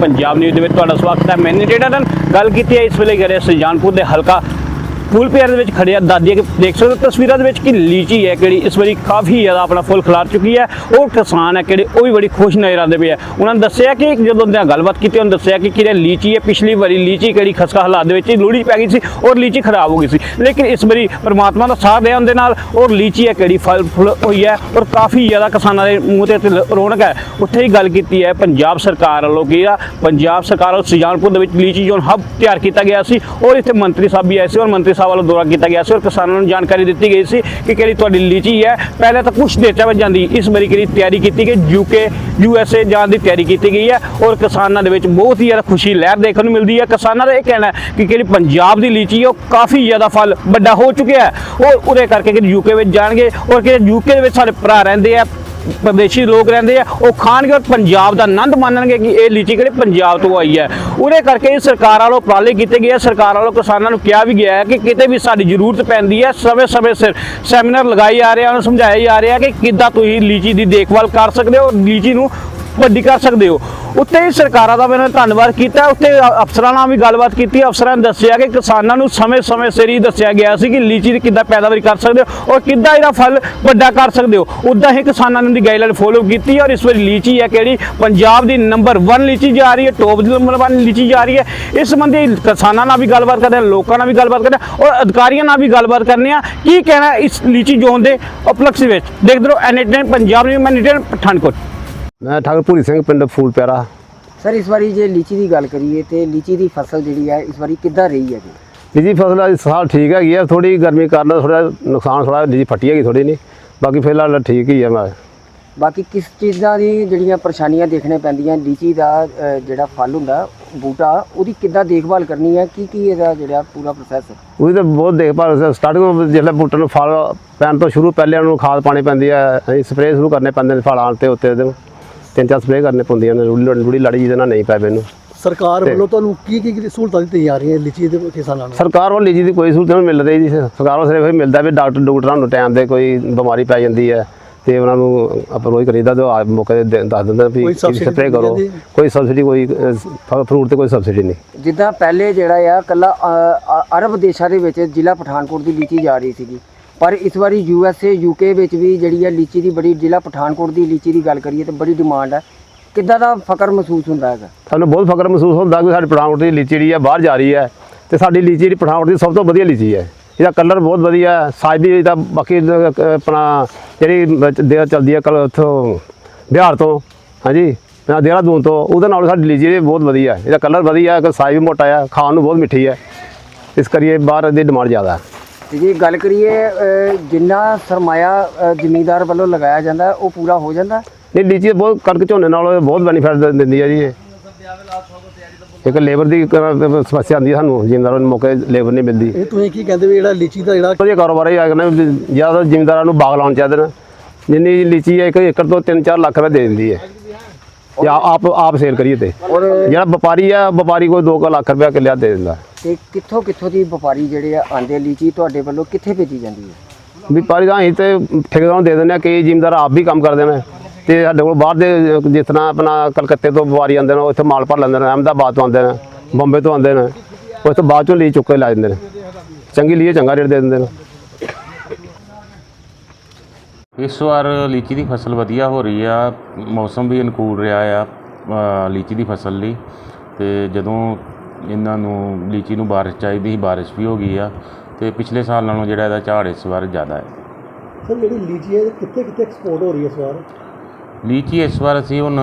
Punjab news ਦੇ ਵਿੱਚ ਤੁਹਾਡਾ ਸਵਾਗਤ ਹੈ। ਮੈਂ ਜਿਹੜਾ ਨਾਲ ਗੱਲ ਕੀਤੀ ਹੈ ਇਸ ਵੇਲੇ ਗਏ ਸੁਜਾਨਪੁਰ ਦੇ ਹਲਕਾ ਫੁੱਲ ਪਿਆਰ ਦੇ ਵਿੱਚ ਖੜੇ ਆ। ਦਾਦੀ ਕੇ ਦੇਖ ਸਕਦੇ ਹੋ ਤਸਵੀਰਾਂ ਦੇ ਵਿੱਚ ਕਿ ਲੀਚੀ ਹੈ ਕਿਹੜੀ, ਇਸ ਵਾਰੀ ਕਾਫੀ ਜ਼ਿਆਦਾ ਆਪਣਾ ਫੁੱਲ ਖਿਲਾਰ ਚੁੱਕੀ ਹੈ। ਉਹ ਕਿਸਾਨ ਹੈ ਕਿਹੜੇ, ਉਹ ਵੀ ਬੜੀ ਖੁਸ਼ ਨਜ਼ਰ ਆਉਂਦੇ ਪਏ ਆ। ਉਹਨਾਂ ਨੇ ਦੱਸਿਆ ਕਿ ਜਦੋਂ ਉਹਨਾਂ ਗੱਲਬਾਤ ਕੀਤੀ, ਉਹਨਾਂ ਦੱਸਿਆ ਕਿ ਕਿਹੜੇ ਲੀਚੀ ਹੈ, ਪਿਛਲੀ ਵਾਰੀ ਲੀਚੀ ਕਿਹੜੀ ਖਸਕਾ ਹਾਲਾਤ ਦੇ ਵਿੱਚ ਲੋਹੜੀ ਪੈ ਗਈ ਸੀ ਔਰ ਲੀਚੀ ਖਰਾਬ ਹੋ ਗਈ ਸੀ। ਲੇਕਿਨ ਇਸ ਵਾਰੀ ਪਰਮਾਤਮਾ ਦਾ ਸਾਥ ਹੈ ਉਹਦੇ ਨਾਲ ਔਰ ਲੀਚੀ ਹੈ ਕਿਹੜੀ, ਫਲ ਫੁੱਲ ਹੋਈ ਹੈ ਔਰ ਕਾਫੀ ਜ਼ਿਆਦਾ ਕਿਸਾਨਾਂ ਦੇ ਮੂੰਹ ਤੇ ਰੌਣਕ ਹੈ। ਉੱਥੇ ਹੀ ਗੱਲ ਕੀਤੀ ਹੈ ਪੰਜਾਬ ਸਰਕਾਰ ਵੱਲੋਂ ਕੀ ਆ ਪੰਜਾਬ ਸਰਕਾਰ ਵੱਲੋਂ ਸੁਜਾਨਪੁਰ ਦੇ ਵਿੱਚ ਲੀਚੀ ਜ਼ੋਨ ਹੱਬ ਤਿਆਰ ਕੀਤਾ ਗਿਆ ਸੀ ਔਰ ਇੱਥੇ ਮੰਤਰੀ ਸਾਹਿਬ ਵੀ ਆਏ ਸੀ ਔਰ ਮੰਤਰੀ ਸਾਹਿਬ ਵੱਲੋਂ ਦੌਰਾ ਕੀਤਾ ਗਿਆ ਸੀ ਔਰ ਕਿਸਾਨਾਂ ਨੂੰ ਜਾਣਕਾਰੀ ਦਿੱਤੀ ਗਈ ਸੀ ਕਿ ਕਿਹੜੀ ਤੁਹਾਡੀ ਲੀਚੀ ਹੈ। ਪਹਿਲੇ ਤਾਂ ਕੁਝ ਦੇਚਾ ਵਿੱਚ ਜਾਂਦੀ ਇਸ ਵਾਰੀ ਕਿਹੜੀ ਤਿਆਰੀ ਕੀਤੀ ਗਈ? ਯੂਕੇ ਯੂਐਸਏ ਜਾਣ ਦੀ ਤਿਆਰੀ ਕੀਤੀ ਗਈ ਹੈ ਔਰ ਕਿਸਾਨਾਂ ਦੇ ਵਿੱਚ ਬਹੁਤ ਹੀ ਜ਼ਿਆਦਾ ਖੁਸ਼ੀ ਲਹਿਰ ਦੇਖਣ ਨੂੰ ਮਿਲਦੀ ਹੈ। ਕਿਸਾਨਾਂ ਦਾ ਇਹ ਕਹਿਣਾ ਹੈ ਕਿ ਕਿਹੜੀ ਪੰਜਾਬ ਦੀ ਲੀਚੀ ਹੈ, ਉਹ ਕਾਫੀ ਜ਼ਿਆਦਾ ਫਲ ਵੱਡਾ ਹੋ ਚੁੱਕਿਆ ਹੈ ਉਹ ਉਹਦੇ ਕਰਕੇ ਕਿ ਯੂਕੇ ਵਿੱਚ ਜਾਣਗੇ ਔਰ ਕਿ ਯੂਕੇ ਦੇ ਵਿੱਚ ਸਾਡੇ ਭਰਾ ਰਹਿੰਦੇ ਆ। ਵਿਦੇਸ਼ੀ ਲੋਕ ਰਹਿੰਦੇ ਆ, ਉਹ ਖਾਣਗੇ ਔਰ ਪੰਜਾਬ ਦਾ ਆਨੰਦ ਮਾਣਨਗੇ ਕਿ ਇਹ ਲੀਚੀ ਕਿਹੜੇ ਪੰਜਾਬ ਤੋਂ ਆਈ ਹੈ। ਉਹਦੇ ਕਰਕੇ ਇਹ ਸਰਕਾਰ ਵੱਲੋਂ ਉਪਰਾਲੇ ਕੀਤੇ ਗਏ ਆ। ਸਰਕਾਰ ਵੱਲੋਂ ਕਿਸਾਨਾਂ ਨੂੰ ਕਿਹਾ ਵੀ ਗਿਆ ਹੈ ਕਿ ਕਿਤੇ ਵੀ ਸਾਡੀ ਜ਼ਰੂਰਤ ਪੈਂਦੀ ਹੈ ਸਮੇਂ ਸਮੇਂ ਸਿਰ ਸੈਮੀਨਾਰ ਲਗਾਏ ਜਾ ਰਹੇ ਆ ਸਮਝਾਇਆ ਜਾ ਰਿਹਾ ਕਿ ਕਿੱਦਾਂ ਤੁਸੀਂ ਲੀਚੀ ਦੀ ਦੇਖਭਾਲ ਕਰ ਸਕਦੇ ਹੋ। ਲੀਚੀ ਨੂੰ ਵੱਡੀ ਕਰ ਸਕਦੇ ਹੋ। ਉੱਤੇ ਹੀ ਸਰਕਾਰਾਂ ਦਾ ਮੈंने ਧੰਨਵਾਦ ਕੀਤਾ। ਉੱਤੇ ਅਫਸਰਾਂ ਨਾਲ ਵੀ ਗੱਲਬਾਤ ਕੀਤੀ। ਅਫਸਰਾਂ ਨੇ ਦੱਸਿਆ ਕਿ ਕਿਸਾਨਾਂ ਨੂੰ ਸਮੇਂ-ਸਮੇਂ ਸਿਰ ਹੀ ਦੱਸਿਆ ਗਿਆ ਸੀ ਕਿ ਲੀਚੀ ਦੀ ਕਿੱਦਾਂ ਪੈਦਾਵਾਰ ਕਰ ਸਕਦੇ ਹੋ ਔਰ ਕਿੱਦਾਂ ਇਹਦਾ ਫਲ ਵੱਡਾ ਕਰ ਸਕਦੇ ਹੋ। ਉਦਾਂ ਹੀ ਕਿਸਾਨਾਂ ਨੇ ਦੀ ਗਾਈਡਲਾਈਨ ਫੋਲੋ ਕੀਤੀ ਔਰ ਇਸ ਵਾਰੀ ਲੀਚੀ ਹੈ ਕਿਹੜੀ? ਪੰਜਾਬ ਦੀ ਨੰਬਰ 1 ਲੀਚੀ ਜਾ ਰਹੀ ਹੈ। ਟੌਪ ਦੀ ਨੰਬਰ 1 ਲੀਚੀ ਜਾ ਰਹੀ ਹੈ। ਇਸ ਸੰਬੰਧੀ ਕਿਸਾਨਾਂ ਨਾਲ ਵੀ ਗੱਲਬਾਤ ਕਰਦੇ ਹਾਂ, ਲੋਕਾਂ ਨਾਲ ਵੀ ਗੱਲਬਾਤ ਕਰਦੇ ਹਾਂ ਔਰ ਅਧਿਕਾਰੀਆਂ ਨਾਲ ਵੀ ਗੱਲਬਾਤ ਕਰਨੇ ਆ ਕੀ ਕਹਿਣਾ ਇਸ ਲੀਚੀ ਜ਼ੋਨ ਦੇ ਉਪਲਕਸ਼ ਵਿੱਚ? ਦੇਖਦੇ ਰਹੋ ਐਨਐਟਨ ਪੰਜਾਬ ਨਿਊਜ਼ ਮੈਂ ਪਠਾਨਕੋਟ। ਮੈਂ ਠਾਕੁਰ ਭੂਰੀ ਸਿੰਘ ਪਿੰਡ ਫੂਲ ਪਿਆਰਾ ਸਰ ਇਸ ਵਾਰੀ ਜੇ ਲੀਚੀ ਦੀ ਗੱਲ ਕਰੀਏ ਤੇ ਲੀਚੀ ਦੀ ਫਸਲ ਜਿਹੜੀ ਹੈ ਇਸ ਵਾਰੀ ਕਿੱਦਾਂ ਰਹੀ ਹੈ ਜੀ? ਲੀਜੀ ਫਸਲ ਇਸ ਸਾਲ ਠੀਕ ਹੈਗੀ ਆ ਥੋੜੀ ਗਰਮੀ ਕਾਰਨ ਥੋੜਾ ਨੁਕਸਾਨ ਥੋੜਾ ਲੀਜੀ ਫੱਟੀ ਹੈਗੀ ਥੋੜੀ ਨਹੀਂ। ਬਾਕੀ ਫਿਲਹਾਲ ਠੀਕ ਹੀ ਆ ਮੈਂ। ਬਾਕੀ ਕਿਸ ਚੀਜ਼ਾਂ ਦੀ ਜਿਹੜੀਆਂ ਪਰੇਸ਼ਾਨੀਆਂ ਦੇਖਣੇ ਪੈਂਦੀਆਂ ਲੀਚੀ ਦਾ ਜਿਹੜਾ ਫਲ ਹੁੰਦਾ ਬੂਟਾ ਉਹਦੀ ਕਿੱਦਾਂ ਦੇਖਭਾਲ ਕਰਨੀ ਹੈ? ਕੀ ਕੀ ਇਹਦਾ ਜਿਹੜਾ ਪੂਰਾ ਪ੍ਰੋਸੈਸ ਹੈ? ਉਹਦੀ ਤਾਂ ਬਹੁਤ ਦੇਖਭਾਲ ਸਟਾਰਟਿੰਗ ਜਿਹੜੇ ਬੂਟੇ ਨੂੰ ਫਲ ਪੈਣ ਤੋਂ ਸ਼ੁਰੂ ਪਹਿਲੇ ਉਹਨੂੰ ਖਾਦ ਪਾਣੀ ਪੈਂਦੀ ਹੈ। ਸਪਰੇਅ ਸ਼ੁਰੂ ਕਰਨੇ ਪੈਂਦੇ ਨੇ ਫਲ ਆਉਣ ਤੇ ਉੱਤੇ ਉਹਦੇ ਤਿੰਨ ਚਾਰ ਸਪਰੇਅ ਕਰਨੇ ਪੈਂਦੀਆਂ ਨੇ ਰੂੜੀ ਰੂੜੀ ਲੜੀ ਜਿਹਦੇ ਨਾਲ ਨਹੀਂ ਪੈ ਮੈਨੂੰ। ਸਰਕਾਰ ਵੱਲੋਂ ਤੁਹਾਨੂੰ ਕੀ ਕੀ ਸਹੂਲਤਾਂ ਦਿੱਤੀਆਂ ਜਾ ਰਹੀਆਂ ਲੀਚੀ ਦੇ ਕਿਸਾਨਾਂ ਨੂੰ? ਸਰਕਾਰ ਵੱਲੋਂ ਲੀਜੀ ਦੀ ਕੋਈ ਸਹੂਲਤ ਨਹੀਂ ਮਿਲ ਰਹੀ ਜੀ। ਸਰਕਾਰ ਵੱਲੋਂ ਸਿਰਫ ਇਹ ਮਿਲਦਾ ਵੀ ਡਾਕਟਰ ਡਾਕਟਰਾਂ ਨੂੰ ਟਾਈਮ ਦੇ ਕੋਈ ਬਿਮਾਰੀ ਪੈ ਜਾਂਦੀ ਹੈ ਤੇ ਉਹਨਾਂ ਨੂੰ ਅਪਰੋਚ ਕਰੀਦਾ ਤੇ ਆ ਮੌਕੇ ਤੇ ਦੇ- ਦੱਸ ਦਿੰਦੇ ਵੀ ਮਿਲ ਕਰੋ? ਕੋਈ ਸਬਸਿਡੀ ਕੋਈ ਫਰੂਟ ਤੇ ਕੋਈ ਸਬਸਿਡੀ ਨਹੀਂ। ਜਿੱਦਾਂ ਪਹਿਲੇ ਜਿਹੜਾ ਆ ਕੱਲਾ ਅਰਬ ਦੇਸ਼ਾਂ ਦੇ ਵਿੱਚ ਜ਼ਿਲ੍ਹਾ ਪਠਾਨਕੋਟ ਦੀ ਲੀਚੀ ਜਾ ਰਹੀ ਸੀਗੀ। ਪਰ ਇਸ ਵਾਰੀ U S A, U K ਵਿੱਚ ਵੀ ਜਿਹੜੀ ਹੈ ਲੀਚੀ ਦੀ ਬੜੀ ਜ਼ਿਲ੍ਹਾ ਪਠਾਨਕੋਟ ਦੀ ਲੀਚੀ ਦੀ ਗੱਲ ਕਰੀਏ ਤਾਂ ਬੜੀ ਡਿਮਾਂਡ ਹੈ ਕਿੱਦਾਂ ਦਾ ਫਕਰ ਮਹਿਸੂਸ ਹੁੰਦਾ ਹੈਗਾ? ਸਾਨੂੰ ਬਹੁਤ ਫਖਰ ਮਹਿਸੂਸ ਹੁੰਦਾ ਕਿ ਸਾਡੀ ਪਠਾਨਕੋਟ ਦੀ ਲੀਚੀ ਜਿਹੜੀ ਹੈ ਬਾਹਰ ਜਾ ਰਹੀ ਹੈ ਤੇ ਸਾਡੀ ਲੀਚੀ ਜਿਹੜੀ ਪਠਾਨਕੋਟ ਦੀ ਸਭ ਤੋਂ ਵਧੀਆ ਲੀਚੀ ਹੈ। ਇਹਦਾ ਕਲਰ ਬਹੁਤ ਵਧੀਆ ਹੈ ਸਾਈਜ਼ ਵੀ ਇਹਦਾ ਬਾਕੀ ਆਪਣਾ ਜਿਹੜੀ ਵਿੱਚ ਦੇ ਚੱਲਦੀ ਹੈ ਕਲ ਉੱਥੋਂ ਬਿਹਾਰ ਤੋਂ, ਹਾਂਜੀ ਆਪਣਾ ਦੇਹਰਾਦੂਨ ਤੋਂ, ਉਹਦੇ ਨਾਲ ਸਾਡੀ ਲੀਚੀ ਜਿਹੜੀ ਬਹੁਤ ਵਧੀਆ ਇਹਦਾ ਕਲਰ ਵਧੀਆ ਹੈ ਸਾਈਜ਼ ਵੀ ਮੋਟਾ ਆ ਖਾਣ ਨੂੰ ਬਹੁਤ ਮਿੱਠੀ ਹੈ। ਇਸ ਕਰੀਏ ਬਾਹਰ ਦੀ ਡਿਮਾਂਡ ਜ਼ਿਆਦਾ ਹੈ। ਜੇ ਗੱਲ ਕਰੀਏ ਅ, ਜਿੰਨਾ ਸਰਮਾਇਆ ਜ਼ਿਮੀਂਦਾਰ ਵੱਲੋਂ ਲਗਾਇਆ ਜਾਂਦਾ ਹੈ, ਉਹ ਪੂਰਾ ਹੋ ਜਾਂਦਾ? ਹੈ? ਨਹੀਂ ਲੀਚੀ ਬਹੁਤ ਕਣਕ ਝੋਨੇ ਨਾਲ ਬਹੁਤ ਬੈਨੀਫਿਟ ਦਿੰਦੀ ਹੈ ਜੀ ਇਹ। ਇੱਕ ਲੇਬਰ ਦੀ ਕ- ਸਮੱਸਿਆ ਆਉਂਦੀ ਹੈ ਸਾਨੂੰ ਜ਼ਿਮੀਂਦਾਰਾਂ ਨੂੰ ਮੌਕੇ ਲੇਬਰ ਨਹੀਂ ਮਿਲਦੀ। ਇਹ ਤੁਸੀਂ ਕੀ ਕਹਿੰਦੇ ਵੀ ਜਿਹੜਾ ਲੀਚੀ ਦਾ ਜਿਹੜਾ ਵਧੀਆ ਕਾਰੋਬਾਰ ਹੈ ਆਗਣਾ ਜ਼ਿਆਦਾ ਜ਼ਿਮੀਂਦਾਰਾਂ ਨੂੰ ਬਾਗ ਲਾਉਣ ਚਾਹੀਦੇ ਨੇ। ਜਿੰਨੀ ਲੀਚੀ ਹੈ ਇੱਕ ਏਕੜ ਤੋਂ 3-4 ਲੱਖ ਰੁਪਏ ਦੇ ਦਿੰਦੀ ਹੈ। ਜਾਂ ਆਪ ਆਪ ਸੇਲ ਕਰੀਏ ਤੇ। ਔਰ ਜਿਹੜਾ ਵਪਾਰੀ ਆ ਵਪਾਰੀ ਕੋਈ 2 ਲੱਖ ਰੁਪਏ ਕਿੱਲਿਆ ਦੇ ਦਿੰਦਾ। ਤੇ ਕਿੱਥੋਂ ਕਿੱਥੋਂ ਦੀ ਵਪਾਰੀ ਜਿਹੜੇ ਆ ਆਂਦੇ ਲੀਚੀ ਤੁਹਾਡੇ ਵੱਲੋਂ ਕਿੱਥੇ ਭੇਜੀ ਜਾਂਦੀ ਹੈ? ਵਪਾਰੀ ਤਾਂ ਅਸੀਂ ਤੇ ਠੇਕੇਦਾਰਾਂ ਨੂੰ ਦੇ ਦਿੰਦੇ ਆ ਕਈ ਜ਼ਿਮੀਂਦਾਰ ਆਪ ਵੀ ਕੰਮ ਕਰਦੇ ਨੇ ਤੇ ਸਾਡੇ ਕੋਲ ਬਾਹਰ ਦੇ ਜਿਸ ਤਰ੍ਹਾਂ ਆਪਣਾ ਕਲਕੱਤੇ ਤੋਂ ਵਪਾਰੀ ਆਉਂਦੇ ਨੇ ਉਹ ਇੱਥੇ ਮਾਲ ਭਰ ਲੈਂਦੇ ਨੇ ਅਹਿਮਦਾਬਾਦ ਤੋਂ ਆਉਂਦੇ ਨੇ ਬੰਬੇ ਤੋਂ ਆਉਂਦੇ ਨੇ ਉਹ ਇੱਥੇ ਬਾਅਦ ਚੋਂ ਲਈ ਚੁੱਕ ਕੇ ਲਾ ਦਿੰਦੇ ਨੇ। ਚੰਗੀ ਲਈ ਚੰਗਾ ਰੇਟ ਦੇ ਦਿੰਦੇ ਨੇ। ਇਸ ਵਾਰ ਲੀਚੀ ਦੀ ਫਸਲ ਵਧੀਆ ਹੋ ਰਹੀ ਆ ਮੌਸਮ ਵੀ ਅਨੁਕੂਲ ਰਿਹਾ ਆ ਲੀਚੀ ਦੀ ਫਸਲ ਲਈ ਤੇ ਜਦੋਂ ਇਹਨਾਂ ਨੂੰ ਲੀਚੀ ਨੂੰ ਬਾਰਿਸ਼ ਚਾਹੀਦੀ ਸੀ ਬਾਰਿਸ਼ ਵੀ ਹੋ ਗਈ ਆ ਤੇ ਪਿਛਲੇ ਸਾਲ ਨਾਲੋਂ ਜਿਹੜਾ ਇਹਦਾ ਝਾੜ ਇਸ ਵਾਰ ਜ਼ਿਆਦਾ ਹੈ। ਸਰ ਜਿਹੜੀ ਲੀਚੀ ਹੈ ਕਿੱਥੇ ਕਿੱਥੇ ਐਕਸਪੋਰਟ ਹੋ ਰਹੀ ਹੈ ਇਸ ਵਾਰ? ਲੀਚੀ ਇਸ ਵਾਰ ਅਸੀਂ ਹੁਣ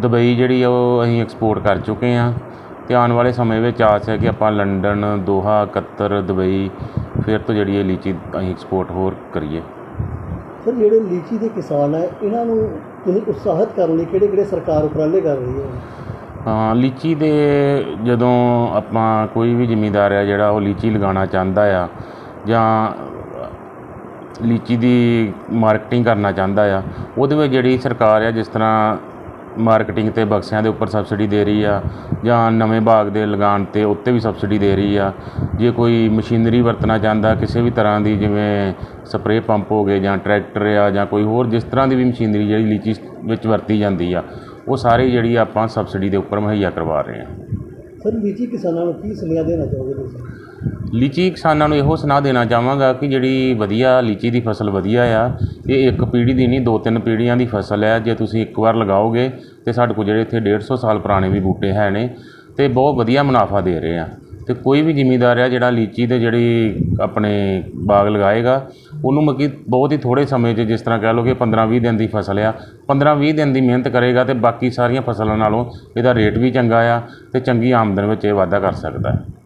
ਦੁਬਈ ਜਿਹੜੀ ਆ ਉਹ ਅਸੀਂ ਐਕਸਪੋਰਟ ਕਰ ਚੁੱਕੇ ਆ ਤੇ ਆਉਣ ਵਾਲੇ ਸਮੇਂ ਵਿੱਚ ਆਸ ਹੈ ਕਿ ਆਪਾਂ ਲੰਡਨ ਦੋਹਾ ਕਤਰ ਦੁਬਈ ਫਿਰ ਤੋਂ ਜਿਹੜੀ ਇਹ ਲੀਚੀ ਅਸੀਂ ਐਕਸਪੋਰਟ ਹੋਰ ਕਰੀਏ। ਸਰ ਜਿਹੜੇ ਲੀਚੀ ਦੇ ਕਿਸਾਨ ਹੈ ਇਹਨਾਂ ਨੂੰ ਤੁਸੀਂ ਉਤਸ਼ਾਹਿਤ ਕਰਨ ਲਈ ਕਿਹੜੇ ਕਿਹੜੇ ਸਰਕਾਰ ਉਪਰਾਲੇ ਕਰ ਰਹੀ ਹਾਂ? ਲੀਚੀ ਦੇ ਜਦੋਂ ਆਪਾਂ ਕੋਈ ਵੀ ਜ਼ਿਮੀਂਦਾਰ ਆ ਜਿਹੜਾ ਉਹ ਲੀਚੀ ਲਗਾਉਣਾ ਚਾਹੁੰਦਾ ਆ ਜਾਂ ਲੀਚੀ ਦੀ ਮਾਰਕੀਟਿੰਗ ਕਰਨਾ ਚਾਹੁੰਦਾ ਆ, ਉਹਦੇ ਵਿੱਚ ਜਿਹੜੀ ਸਰਕਾਰ ਆ ਜਿਸ ਤਰ੍ਹਾਂ ਮਾਰਕੀਟਿੰਗ ਤੇ ਬਕਸਿਆਂ ਦੇ ਉੱਪਰ ਸਬਸਿਡੀ ਦੇ ਰਹੀ ਆ ਜਾਂ ਨਵੇਂ ਬਾਗ ਦੇ ਲਗਾਉਣ ਤੇ ਉੱਤੇ ਵੀ ਸਬਸਿਡੀ ਦੇ ਰਹੀ ਆ, ਜੇ ਕੋਈ ਮਸ਼ੀਨਰੀ ਵਰਤਣਾ ਚਾਹੁੰਦਾ, ਕਿਸੇ ਵੀ ਤਰ੍ਹਾਂ ਦੀ ਜਿਵੇਂ ਸਪਰੇਅ ਪੰਪ ਹੋ ਗਏ ਜਾਂ ਟਰੈਕਟਰ ਆ ਜਾਂ ਕੋਈ ਹੋਰ ਜਿਸ ਤਰ੍ਹਾਂ ਦੀ ਵੀ ਮਸ਼ੀਨਰੀ ਜਿਹੜੀ ਲੀਚੀ ਵਿੱਚ ਵਰਤੀ ਜਾਂਦੀ ਆ ਉਹ ਸਾਰੀ ਜਿਹੜੀ ਆਪਾਂ ਸਬਸਿਡੀ ਦੇ ਉੱਪਰ ਮੁਹੱਈਆ ਕਰਵਾ ਰਹੇ ਹਾਂ। ਸਰ ਲੀਚੀ ਕਿਸਾਨਾਂ ਨੂੰ ਕੀ ਸੁਨੇਹਾ ਦੇਣਾ ਚਾਹੋਗੇ ਤੁਸੀਂ? ਲੀਚੀ ਕਿਸਾਨਾਂ ਨੂੰ ਇਹੋ ਸੁਣਾ ਦੇਣਾ ਚਾਹਾਂਗਾ ਕਿ ਜਿਹੜੀ ਵਧੀਆ ਲੀਚੀ ਦੀ ਫਸਲ ਵਧੀਆ ਆ ਇਹ ਇੱਕ ਪੀੜ੍ਹੀ ਦੀ ਨਹੀਂ ਦੋ ਤਿੰਨ ਪੀੜ੍ਹੀਆਂ ਦੀ ਫਸਲ ਹੈ ਜੇ ਤੁਸੀਂ ਇੱਕ ਵਾਰ ਲਗਾਓਗੇ ਤੇ ਸਾਡੇ ਕੋਲ ਜਿਹੜੇ ਇੱਥੇ 150 ਸਾਲ ਪੁਰਾਣੇ ਵੀ ਬੂਟੇ ਹੈ ਨੇ ਤੇ ਬਹੁਤ ਵਧੀਆ ਮੁਨਾਫਾ ਦੇ ਰਹੇ ਆ। ਤੇ ਕੋਈ ਵੀ ਜ਼ਿਮੀਂਦਾਰ ਆ ਜਿਹੜਾ ਲੀਚੀ ਦੇ ਜਿਹੜੀ ਆਪਣੇ ਬਾਗ ਲਗਾਏਗਾ ਉਹਨੂੰ ਮਤਲਬ ਕਿ ਬਹੁਤ ਹੀ ਥੋੜੇ ਸਮੇਂ 'ਚ ਜਿਸ ਤਰ੍ਹਾਂ ਕਹਿ ਲਓ ਕਿ 15-20 ਦਿਨ ਦੀ ਫਸਲ ਆ 15-20 ਦਿਨ ਦੀ ਮਿਹਨਤ ਕਰੇਗਾ ਤੇ ਬਾਕੀ ਸਾਰੀਆਂ ਫਸਲਾਂ ਨਾਲੋਂ ਇਹਦਾ ਰੇਟ ਵੀ ਚੰਗਾ ਆ ਤੇ ਚੰਗੀ ਆਮਦਨ ਵਿੱਚ ਇਹ ਵਾਧਾ ਕਰ ਸਕਦਾ। ਹੈ